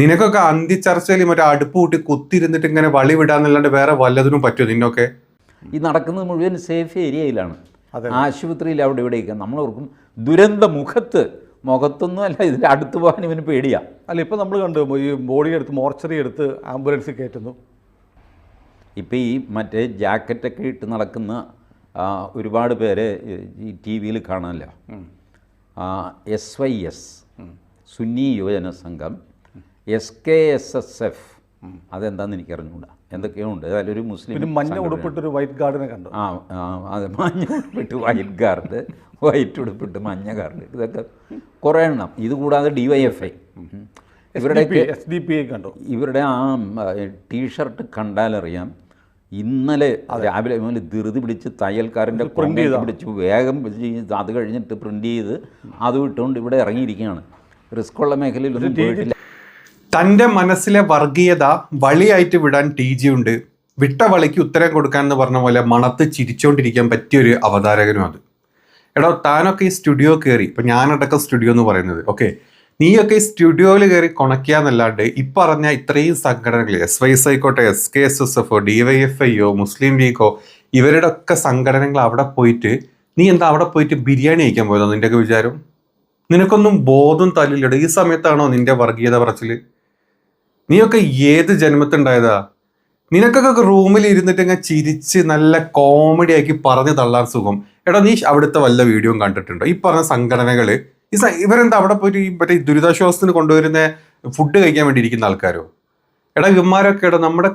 നിനക്കൊക്കെ അന്തിച്ചർച്ചയിൽ മറ്റേ അടുപ്പ് കൂട്ടി കുത്തിരുന്നിട്ട് ഇങ്ങനെ വളി വിടാന്നല്ലാണ്ട് വേറെ വല്ലതിനും പറ്റുമോ നിന്നൊക്കെ? ഈ നടക്കുന്നത് മുഴുവൻ സേഫ് ഏരിയയിലാണ്. ആശുപത്രിയിൽ അവിടെ ഇവിടെയൊക്കെ. നമ്മൾ ഓർക്കും ദുരന്ത മുഖത്ത് മുഖത്തൊന്നും അല്ല ഇതിന്റെ അടുത്ത് പോകാൻ ഇവന് പേടിയാ. അല്ല ഇപ്പം നമ്മൾ കണ്ടു ഈ ബോഡി എടുത്ത് മോർച്ചറി എടുത്ത് ആംബുലൻസിൽ കയറ്റുന്നു. ഇപ്പം ഈ മറ്റേ ജാക്കറ്റൊക്കെ ഇട്ട് നടക്കുന്ന ഒരുപാട് പേര് ഈ ടി വിയിൽ കാണാമല്ലോ എസ് വൈ എസ് സുന്നി യുവജന സംഘം S K S S F അതെന്താണെന്ന് എനിക്ക് അറിഞ്ഞുകൂടാ എന്തൊക്കെയോ ഉണ്ട് ഒരു മുസ്ലിം മഞ്ഞ. ഉടുപ്പിട്ടൊരു വൈറ്റ് ഗാർഡിനെ കണ്ടു. ആ ആ, അതെ മഞ്ഞ ഉടുപ്പിട്ട് വൈറ്റ് ഗാർഡ് വൈറ്റ് ഉടുപ്പിട്ട് മഞ്ഞ ഗാർഡ് ഇതൊക്കെ കുറേ എണ്ണം. ഇത് കൂടാതെ ഡി വൈ എഫ് ഐ ഇവരുടെ എസ് ഡി പി ഐ കണ്ടു. ഇവരുടെ ആ ടീഷർട്ട് കണ്ടാലറിയാം ഇന്നലെ രാവിലെ മുതൽ ധൃതി പിടിച്ച് തയ്യൽക്കാരന്റെ പ്രിന്റ് ചെയ്ത്. പിടിച്ച് വേഗം അത് കഴിഞ്ഞിട്ട് പ്രിന്റ് ചെയ്ത് അത് ഇട്ടുകൊണ്ട് ഇവിടെ ഇറങ്ങിയിരിക്കുകയാണ്. റിസ്ക് ഉള്ള മേഖലയിലൊന്നും പോയിട്ടില്ല. തന്റെ മനസ്സിലെ വർഗീയത വളിയായിട്ട് വിടാൻ ടി ജി ഉണ്ട്. വിട്ട വളിക്ക് ഉത്തരം കൊടുക്കാൻ എന്ന് പറഞ്ഞ പോലെ മണത്ത് ചിരിച്ചുകൊണ്ടിരിക്കാൻ പറ്റിയൊരു അവതാരകനും അത്. എടോ താനൊക്കെ ഈ സ്റ്റുഡിയോ കയറി ഇപ്പം ഞാനടക്കം സ്റ്റുഡിയോ എന്ന് പറയുന്നത്. ഓക്കെ. നീയൊക്കെ ഈ സ്റ്റുഡിയോയിൽ കയറി കൊണക്കിയാന്നല്ലാണ്ട് ഈ പറഞ്ഞ ഇത്രയും സംഘടനകൾ എസ് വൈ എസ് ആയിക്കോട്ടെ എസ് കെ എസ് എസ് എഫോ ഡി വൈ എഫ് ഐ ഐയോ മുസ്ലിം ലീഗോ ഇവരുടെ ഒക്കെ സംഘടനകൾ അവിടെ പോയിട്ട് നീ എന്താ അവിടെ പോയിട്ട് ബിരിയാണി കഴിക്കാൻ പോയതോ നിന്റെയൊക്കെ വിചാരം? നിനക്കൊന്നും ബോധം തല്ലില്ലടോ? ഈ സമയത്താണോ നിന്റെ വർഗീയത പറച്ചിൽ? നീയൊക്കെ ഏത് ജന്മത്തുണ്ടായതാ നിനക്കൊക്കെ റൂമിൽ ഇരുന്നിട്ട് ഇങ്ങനെ ചിരിച്ച് നല്ല കോമഡി ആക്കി പറഞ്ഞു തള്ളാൻ സുഖം. എടാ നീ അവിടുത്തെ വല്ല വീഡിയോ കണ്ടിട്ടുണ്ടോ? ഈ പറഞ്ഞ സംഘടനകൾ ഈ ഇവരെന്താ അവിടെ പോയി മറ്റേ ദുരിതാശ്വാസത്തിന് കൊണ്ടുവരുന്ന ഫുഡ് കഴിക്കാൻ വേണ്ടി ഇരിക്കുന്ന ആൾക്കാരോ? എടാ ഇവന്മാരൊക്കെ എടാ നമ്മുടെ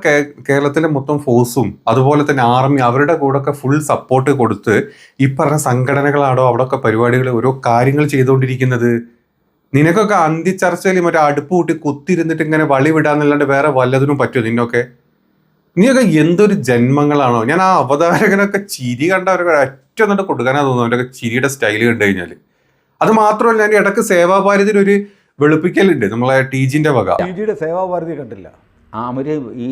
കേരളത്തിലെ മൊത്തം ഫോഴ്സും അതുപോലെ തന്നെ ആർമി അവരുടെ കൂടെ ഒക്കെ ഫുൾ സപ്പോർട്ട് കൊടുത്ത് ഈ പറഞ്ഞ സംഘടനകളാണോ അവിടെ ഒക്കെ പരിപാടികൾ ഓരോ കാര്യങ്ങൾ ചെയ്തുകൊണ്ടിരിക്കുന്നത്? നിനക്കൊക്കെ അന്തിച്ചർച്ചയിൽ മറ്റേ അടുപ്പ് കൂട്ടി കുത്തിരുന്നിട്ട് ഇങ്ങനെ വളി വിടാന്നല്ലാണ്ട് വേറെ വല്ലതിനും പറ്റുമോ നിന്നൊക്കെ? നീയൊക്കെ എന്തൊരു ജന്മങ്ങളാണോ? ഞാൻ ആ അവതാരകനൊക്കെ ചിരി കണ്ട അവരൊക്കെ ഒറ്റ എന്നിട്ട് കൊടുക്കാനാ തോന്നുന്നു അവരൊക്കെ ചിരിയുടെ സ്റ്റൈൽ കണ്ടു കഴിഞ്ഞാൽ അത് മാത്രമല്ല ഞാൻ ഇടയ്ക്ക് സേവാഭാരതിനൊരു വെളുപ്പിക്കലുണ്ട് നമ്മളെ ടി ജിന്റെ വക. ടി ജിയുടെ സേവാഭാരതി കണ്ടില്ല. ആ അവർ ഈ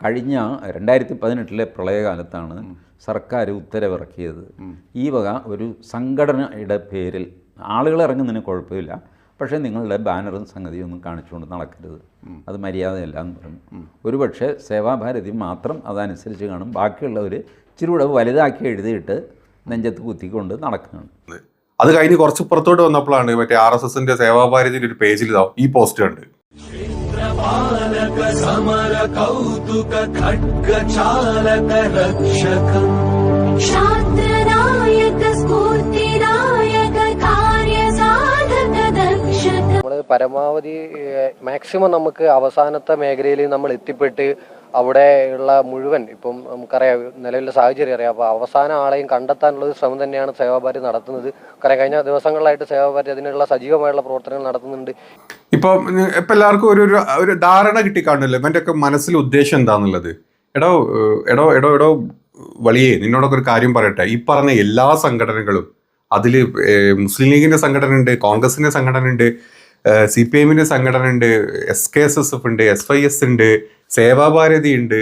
കഴിഞ്ഞ രണ്ടായിരത്തി പതിനെട്ടിലെ പ്രളയകാലത്താണ് സർക്കാർ ഉത്തരവിറക്കിയത്. ഈ വക ഒരു സംഘടനയുടെ പേരിൽ ആളുകൾ ഇറങ്ങുന്നതിന് കുഴപ്പമില്ല. പക്ഷേ നിങ്ങളുടെ ബാനറും സംഗതിയൊന്നും കാണിച്ചുകൊണ്ട് നടക്കരുത്. അത് മര്യാദയല്ല എന്ന് പറഞ്ഞു ഒരുപക്ഷെ സേവാഭാരതി മാത്രം അതനുസരിച്ച് കാണും. ബാക്കിയുള്ളവർ ഇച്ചിരി കൂടെ വലുതാക്കി എഴുതിയിട്ട് നെഞ്ചത്ത് കുത്തിക്കൊണ്ട് നടക്കുകയാണ്. അത്. കഴിഞ്ഞ് കുറച്ച് പുറത്തോട്ട് വന്നപ്പോഴാണ് മറ്റേ ആർ എസ് എസിന്റെ സേവാഭാരതിന്റെ ഒരു പേജിൽ ഈ പോസ്റ്റ് കണ്ട്. സമര കൗതുക ചാലക രക്ഷകം. പരമാവധി മാക്സിമം നമുക്ക് അവസാനത്തെ മേഖലയിൽ നമ്മൾ എത്തിപ്പെട്ട് അവിടെ ഉള്ള മുഴുവൻ ഇപ്പം നമുക്കറിയാം നിലവിലെ സാഹചര്യം അറിയാം. അപ്പോൾ അവസാന ആളെയും കണ്ടെത്താനുള്ള ഒരു ശ്രമം തന്നെയാണ് സേവാഭാരതി നടത്തുന്നത്. കാരണം കഴിഞ്ഞ ദിവസങ്ങളിലായിട്ട് സേവാഭാരതി അതിനുള്ള സജീവമായുള്ള പ്രവർത്തനങ്ങൾ നടത്തുന്നുണ്ട്. ഇപ്പോൾ ഇപ്പം എല്ലാവർക്കും ഒരു ഒരു ധാരണ കിട്ടിക്കാണല്ലോ കാണില്ല ഇവന്റെ ഒക്കെ മനസ്സിൽ ഉദ്ദേശം എന്താണെന്നുള്ളത് എടോ എടോ എടോ എടോ വളിയെ നിന്നോടൊക്കെ ഒരു കാര്യം പറയട്ടെ. ഈ പറഞ്ഞ എല്ലാ സംഘടനകളും അതിൽ മുസ്ലിം ലീഗിന്റെ സംഘടന ഉണ്ട് കോൺഗ്രസിന്റെ സംഘടന ഉണ്ട് സി പി എമ്മിന്റെ സംഘടന ഉണ്ട് S K S S F ഉണ്ട് എസ് വൈ എസ് ഉണ്ട് സേവാഭാരതി ഉണ്ട്.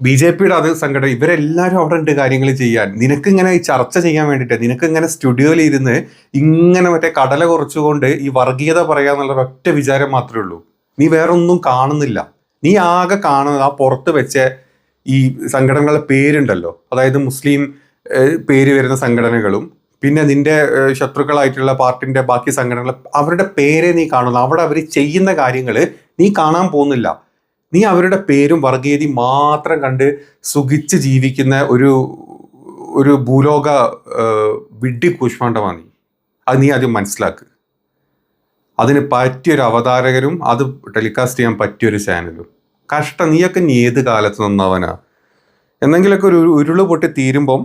ബി ജെ പിയുടെ അത് സംഘടന ഇവരെല്ലാവരും അവിടെ ഉണ്ട് കാര്യങ്ങൾ ചെയ്യാൻ. നിനക്ക് ഇങ്ങനെ ഈ ചർച്ച ചെയ്യാൻ വേണ്ടിയിട്ട് നിനക്ക് ഇങ്ങനെ സ്റ്റുഡിയോയിൽ ഇരുന്ന് ഇങ്ങനെ മറ്റേ കടല കുറച്ചുകൊണ്ട് ഈ വർഗീയത പറയാന്നുള്ള ഒറ്റ വിചാരം മാത്രമേ ഉള്ളൂ. നീ വേറെ ഒന്നും കാണുന്നില്ല. നീ ആകെ കാണുന്നത് ആ പുറത്ത് വെച്ച ഈ സംഘടനകളുടെ പേരുണ്ടല്ലോ. അതായത് മുസ്ലിം പേര് വരുന്ന സംഘടനകളും പിന്നെ നിന്റെ ശത്രുക്കളായിട്ടുള്ള പാർട്ടിന്റെ ബാക്കി സംഘടനകൾ അവരുടെ പേരെ നീ കാണുന്നു. അവിടെ അവർ ചെയ്യുന്ന കാര്യങ്ങൾ നീ കാണാൻ പോകുന്നില്ല. നീ അവരുടെ പേരും വർഗീയതയും മാത്രം കണ്ട് സുഖിച്ച് ജീവിക്കുന്ന ഒരു ഒരു ഭൂലോക വിഡ്ഢി കൂഷ്മാണ്ഡമാണ് നീ. അത് നീ ആദ്യം മനസ്സിലാക്ക്. അതിന് പറ്റിയൊരു അവതാരകരും അത് ടെലികാസ്റ്റ് ചെയ്യാൻ പറ്റിയൊരു ചാനലും. കഷ്ടം. നീയൊക്കെ നീ ഏത് കാലത്ത് നിന്നവനാ? എന്തെങ്കിലുമൊക്കെ ഒരു ഉരുൾ പൊട്ടി തീരുമ്പം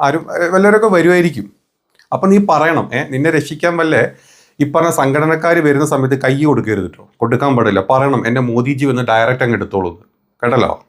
ആരും വല്ലവരൊക്കെ വരുമായിരിക്കും അപ്പം നീ പറയണം. ഏ നിന്നെ രക്ഷിക്കാൻ വല്ലേ ഈ പറഞ്ഞ സംഘടനക്കാർ വരുന്ന സമയത്ത് കൈ കൊടുക്കരുത് കേട്ടോ കൊടുക്കാൻ പാടില്ല. പറയണം. എന്റെ മോദിജി വന്ന് ഡയറക്റ്റ് അങ്ങ് എടുത്തോളൂ എന്ന്. കേട്ടല്ലോ?